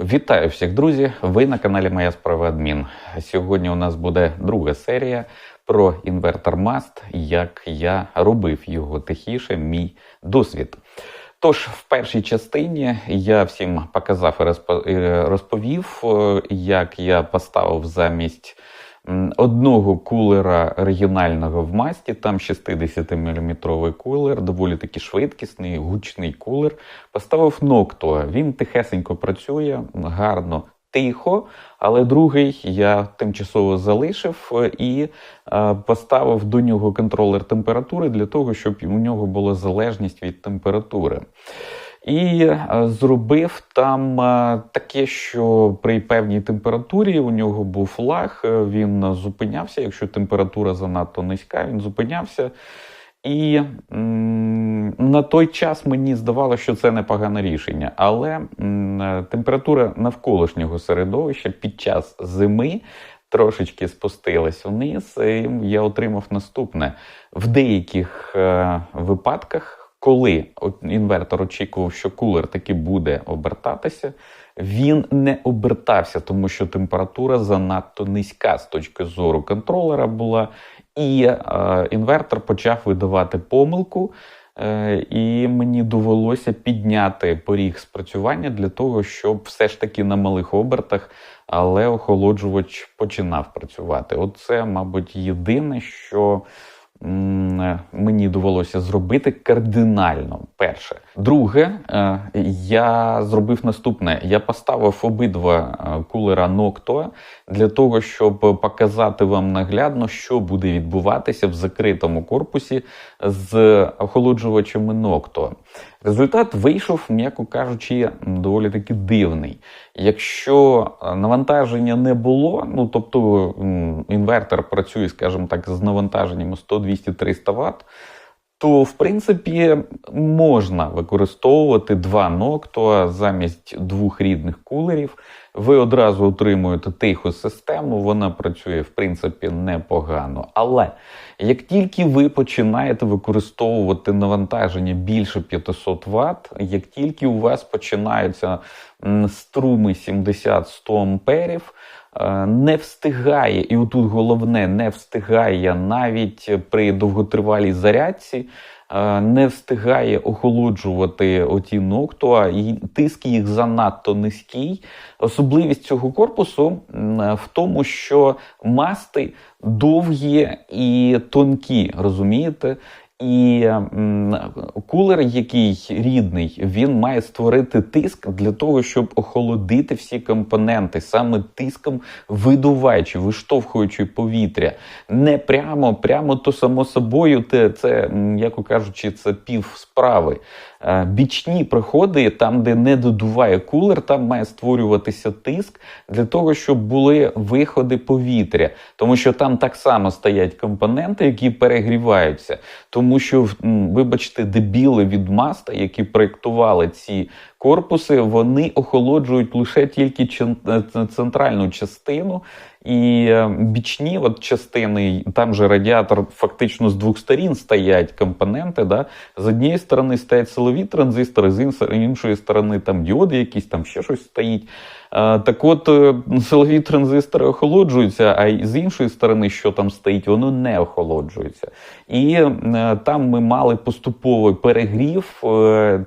Вітаю всіх, друзі! Ви на каналі Моя справа Адмін. Сьогодні у нас буде друга серія про інвертор Маст, як я робив його тихіше, мій досвід. Тож, в першій частині я всім показав і розповів, е, як я поставив замість одного кулера регіонального в масті, там 60-мм кулер, доволі таки швидкісний, гучний кулер. Поставив Noctua. Він тихесенько працює, гарно, тихо. Але другий я тимчасово залишив е, і е, поставив до нього контролер температури для того, щоб у нього була залежність від температури. І е, зробив там е, таке, що при певній температурі у нього був лаг, е, він зупинявся. Якщо температура занадто низька, він зупинявся. І на той час мені здавалося, що це непогане рішення. Але температура навколишнього середовища під час зими трошечки спустилась вниз, і я отримав наступне. В деяких випадках, коли інвертор очікував, що кулер таки буде обертатися, він не обертався, тому що температура занадто низька з точки зору контролера була, і е, інвертор почав видавати помилку. Е, І мені довелося підняти поріг спрацювання для того, щоб все ж таки на малих обертах, але охолоджувач починав працювати. Оце, мабуть, єдине, що мені довелося зробити кардинально. Перше. Друге, е, я зробив наступне: я поставив обидва е, кулера Noctua для того, щоб показати вам наглядно, що буде відбуватися в закритому корпусі з охолоджувачами Noctua. Результат вийшов, м'яко кажучи, доволі таки дивний. Якщо е, навантаження не було, ну тобто інвертор працює, скажімо так, з навантаженням 100, 200, 300 Вт, то в принципі можна використовувати два Noctua замість двох рідних кулерів. Ви одразу отримуєте тиху систему, вона працює в принципі непогано. Але як тільки ви починаєте використовувати навантаження більше 500 Вт, як тільки у вас починаються струми 70-100 амперів, не встигає, і отут головне, не встигає навіть при довготривалій зарядці, е, не встигає охолоджувати оті Noctua, і тиск їх занадто низький. Особливість цього корпусу в тому, що масти довгі і тонкі, розумієте? І кулер, який рідний, він має створити тиск для того, щоб охолодити всі компоненти, саме тиском видуваючи, виштовхуючи повітря. Не прямо, прямо то само собою, те, це, як кажучи, це пів справи. Е, Бічні приходи, там, де не додуває кулер, там має створюватися тиск для того, щоб були виходи повітря. Тому що там так само стоять компоненти, які перегріваються. Тому що, вибачте, дебіли від маста, які проєктували ці корпуси, вони охолоджують лише тільки е, центральну частину. І е, бічні от частини, там же радіатор фактично з двох сторін стоять компоненти. Да? З однієї сторони стоять силові транзистори, з іншої сторони там діоди, якісь там ще щось стоїть. Е, Так от е, силові транзистори охолоджуються, а з іншої сторони, що там стоїть, воно не охолоджується. І е, там ми мали поступовий перегрів,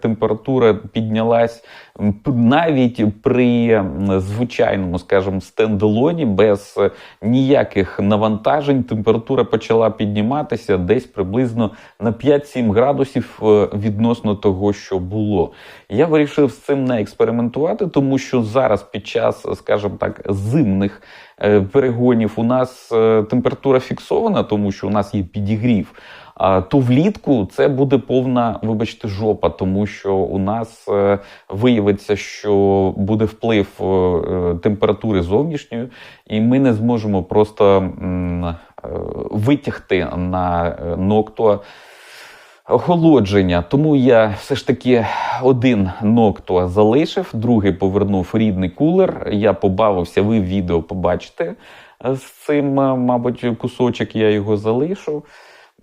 температура піднялась навіть при звичайному, скажімо, стендалоні без ніяких навантажень. Температура почала підніматися десь приблизно на 5-7 градусів відносно того, що було. Я вирішив з цим не експериментувати, тому що зараз під час, скажімо так, зимних е, перегонів у нас е, температура фіксована, тому що у нас є підігрів. То влітку це буде повна, вибачте, жопа, тому що у нас е, виявиться, що буде вплив температури зовнішньої, і ми не зможемо просто витягти на Noctua охолодження. Тому я все ж таки один Noctua залишив, другий повернув рідний кулер. Я побавився, ви відео побачите з цим, е, мабуть, кусочок я його залишу.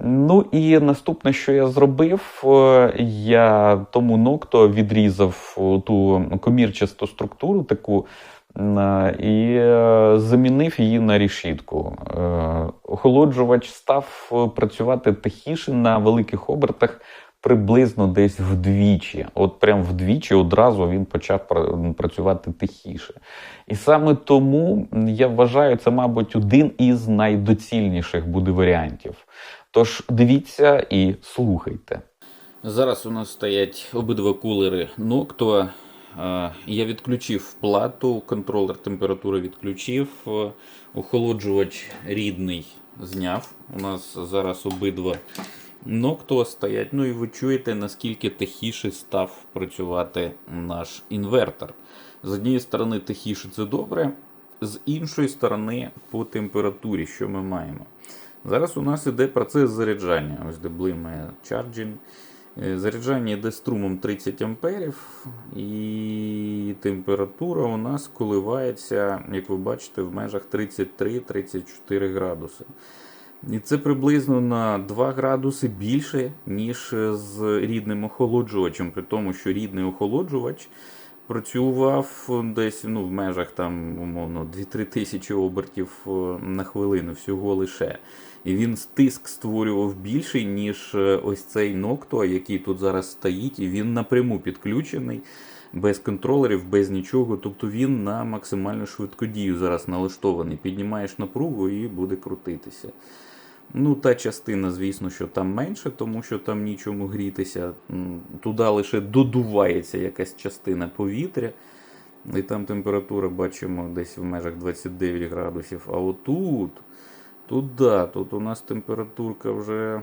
Ну і наступне, що я зробив, е, я тому Nocto відрізав ту комірчасту структуру таку і е, замінив її на рішітку. Е, Охолоджувач став е, працювати тихіше на великих обертах. Приблизно десь вдвічі, от прям вдвічі одразу він почав пра- працювати тихіше. І саме тому я вважаю, це, мабуть, один із найдоцільніших буде варіантів. Тож дивіться і слухайте. Зараз у нас стоять обидва кулери Noctua. Е, Я відключив плату, контролер температури відключив, е, охолоджувач рідний зняв. У нас зараз обидва Noctua стоять. Ну і ви чуєте, наскільки тихіше став працювати наш інвертор. З однієї сторони, тихіше це добре, з іншої сторони, по температурі, що ми маємо. Зараз у нас іде процес заряджання. Ось де блимає charging. Е, Заряджання йде струмом 30 амперів, і температура у нас коливається, як ви бачите, в межах 33-34 градуси. І це приблизно на 2 градуси більше, ніж з рідним охолоджувачем, при тому, що рідний охолоджувач працював десь ну, в межах там, умовно 2-3 тисячі обертів е, на хвилину всього лише. І він тиск створював більший, ніж е, ось цей Noctua, який тут зараз стоїть, і він напряму підключений, без контролерів, без нічого. Тобто він на максимальну швидкодію зараз налаштований. Піднімаєш напругу і буде крутитися. Ну, та частина, звісно, що там менше, тому що там нічому грітися. Туди лише додувається якась частина повітря. І там температура бачимо десь в межах 29 градусів. А отут, тут да, тут у нас температурка вже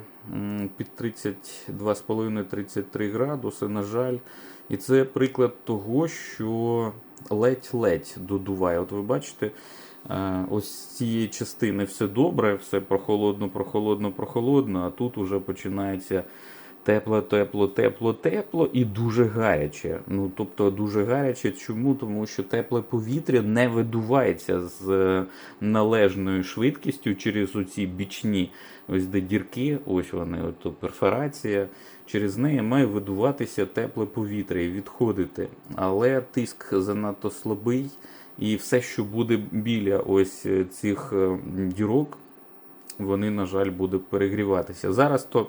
під 32,5-33 градуси, на жаль. І це приклад того, що ледь-ледь додуває. От ви бачите, ось з цієї частини все добре, все прохолодно, прохолодно, прохолодно, а тут уже починається тепло, тепло, тепло, тепло і дуже гаряче. Ну, тобто дуже гаряче. Чому? Тому що тепле повітря не видувається з е, належною швидкістю через оці бічні ось де дірки, ось вони, от перфорація. Через неї має видуватися тепле повітря і відходити. Але тиск занадто слабий, і все, що буде біля ось е, цих е, дірок, вони, на жаль, буде перегріватися. Зараз то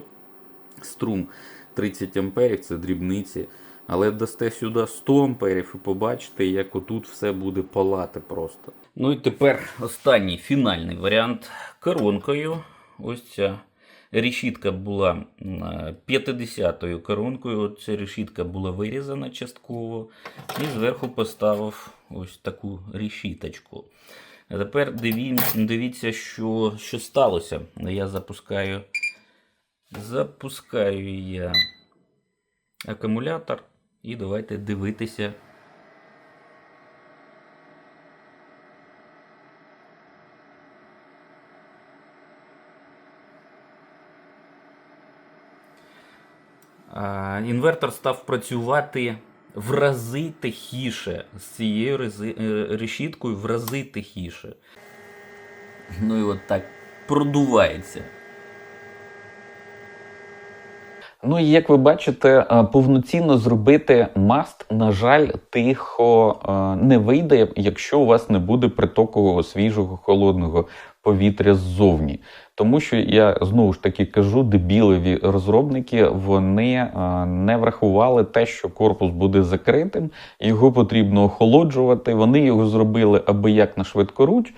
струм 30 амперів, це дрібниці. Але дасте сюди 100 амперів і побачите, як отут все буде палати просто. Ну і тепер останній фінальний варіант коронкою. Ось ця решітка була 50-ю коронкою. От Ця решітка була вирізана частково. І зверху поставив ось таку решіточку. Тепер диві- дивіться, що, що сталося. Я запускаю. Запускаю я акумулятор і давайте дивитися. Інвертор став працювати в рази тихіше з цією е, решіткою в рази тихіше. Ну і от так продувається. Ну і як ви бачите, е, повноцінно зробити маст, на жаль, тихо е, не вийде, якщо у вас не буде притоку свіжого холодного повітря ззовні. Тому що я знову ж таки кажу, дебілеві розробники вони е, не врахували те, що корпус буде закритим, його потрібно охолоджувати. Вони його зробили аби як на швидкоруч.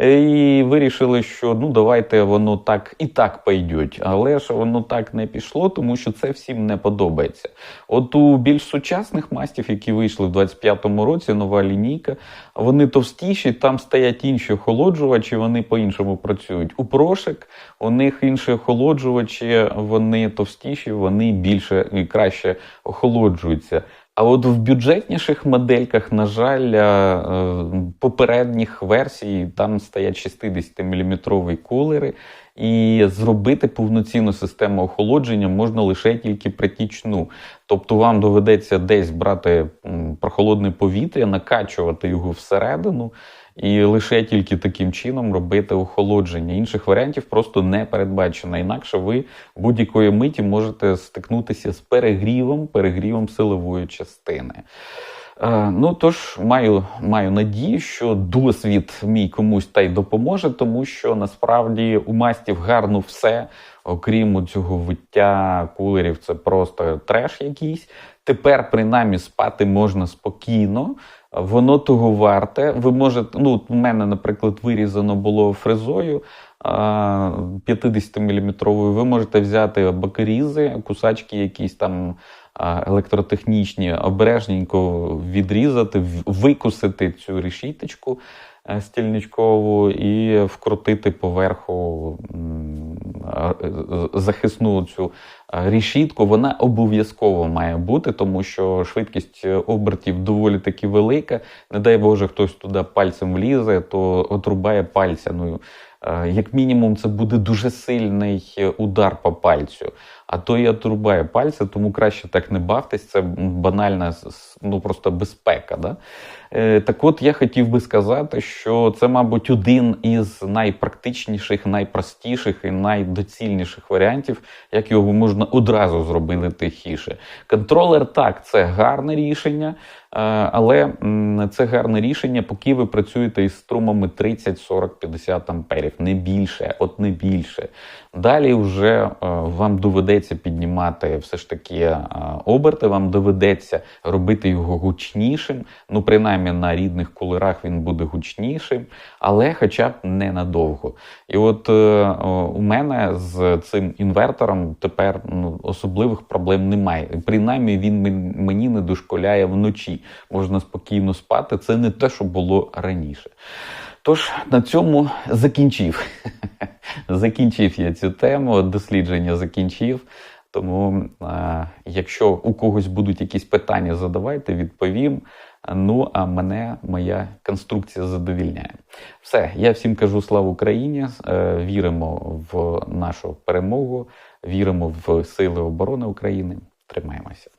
І вирішили, що ну давайте воно так і так пойдеть. Але ж воно так не пішло, тому що це всім не подобається. От у більш сучасних мастів, які вийшли в 25-му році, нова лінійка, вони товстіші, там стоять інші охолоджувачі, вони по-іншому працюють. У прошек у них інші охолоджувачі, вони товстіші, вони більше і краще охолоджуються. А от в бюджетніших модельках, на жаль, е, попередніх версій там стоять 60-мм кулери, і зробити повноцінну систему охолодження можна лише тільки притічну. Тобто вам доведеться десь брати прохолодне повітря, накачувати його всередину і лише тільки таким чином робити охолодження. Інших варіантів просто не передбачено. Інакше ви будь-якої миті можете стикнутися з перегрівом, перегрівом силової частини. Е, Ну тож маю, маю надію, що досвід мій комусь та й допоможе, тому що насправді у мастів гарно все, окрім цього виття кулерів, це просто треш якийсь. Тепер, принаймні, спати можна спокійно. Воно того варте. Ви можете, ну, у мене, наприклад, вирізано було фрезою 50-мм. Ви можете взяти бакерізи, кусачки якісь там електротехнічні, обережненько відрізати, викусити цю решіточку стільничкову і вкрутити поверху е, захисну цю а, решітку. Вона обов'язково має бути, тому що швидкість обертів доволі таки велика. Не дай Боже, хтось туди пальцем влізе, то отрубає пальця. Ну, е, як мінімум, це буде дуже сильний е, удар по пальцю. А то і отрубає пальця, тому краще так не бавтесь. Це банальна ну, просто безпека. Да? Е, Так от я хотів би сказати, що це, мабуть, один із найпрактичніших, найпростіших і найдоцільніших варіантів, як його можна одразу зробити тихіше. Контролер так, це гарне рішення, е, але це гарне рішення, поки ви працюєте із струмами 30, 40, 50 амперів, не більше, от не більше. Далі вже е, вам доведеться піднімати все ж таки оберти, вам доведеться робити його гучнішим. Ну, принаймні на рідних кулерах він буде гучнішим, але хоча б ненадовго. І от е, у мене з цим інвертором тепер ну, особливих проблем немає. Принаймні він мені не дошколяє вночі. Можна спокійно спати. Це не те, що було раніше. Тож на цьому закінчив. закінчив я цю тему, дослідження закінчив. Тому, е, якщо у когось будуть якісь питання, задавайте, відповім. Ну, а мене моя конструкція задовільняє. Все, я всім кажу слава Україні. е, Віримо в нашу перемогу, віримо в сили оборони України. Тримаємося.